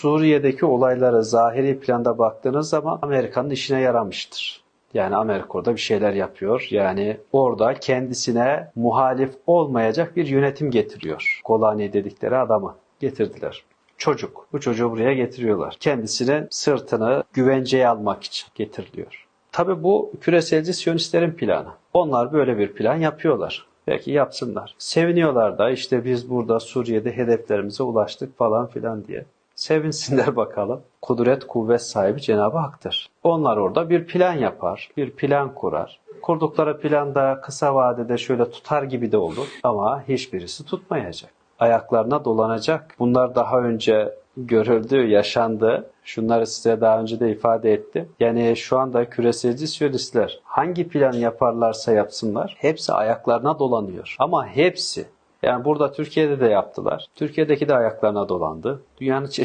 Suriye'deki olaylara zahiri planda baktığınız zaman Amerika'nın işine yaramıştır. Yani Amerika orada bir şeyler yapıyor. Yani orada kendisine muhalif olmayacak bir yönetim getiriyor. Golani dedikleri adamı getirdiler. Çocuk. Bu çocuğu buraya getiriyorlar. Kendisine sırtını güvenceye almak için getiriliyor. Tabi bu küreselci siyonistlerin planı. Onlar böyle bir plan yapıyorlar. Belki yapsınlar. Seviniyorlar da işte biz burada Suriye'de hedeflerimize ulaştık falan filan diye. Sevinsinler bakalım. Kudret kuvvet sahibi Cenab-ı Hak'tır. Onlar orada bir plan yapar, bir plan kurar. Kurdukları planda kısa vadede şöyle tutar gibi de olur ama hiçbirisi tutmayacak. Ayaklarına dolanacak. Bunlar daha önce görüldü, yaşandı. Şunları size daha önce de ifade ettim. Yani şu anda küreselci siyonistler hangi plan yaparlarsa yapsınlar hepsi ayaklarına dolanıyor. Ama hepsi yani burada Türkiye'de de yaptılar. Türkiye'deki de ayaklarına dolandı. Dünyanın çeşitli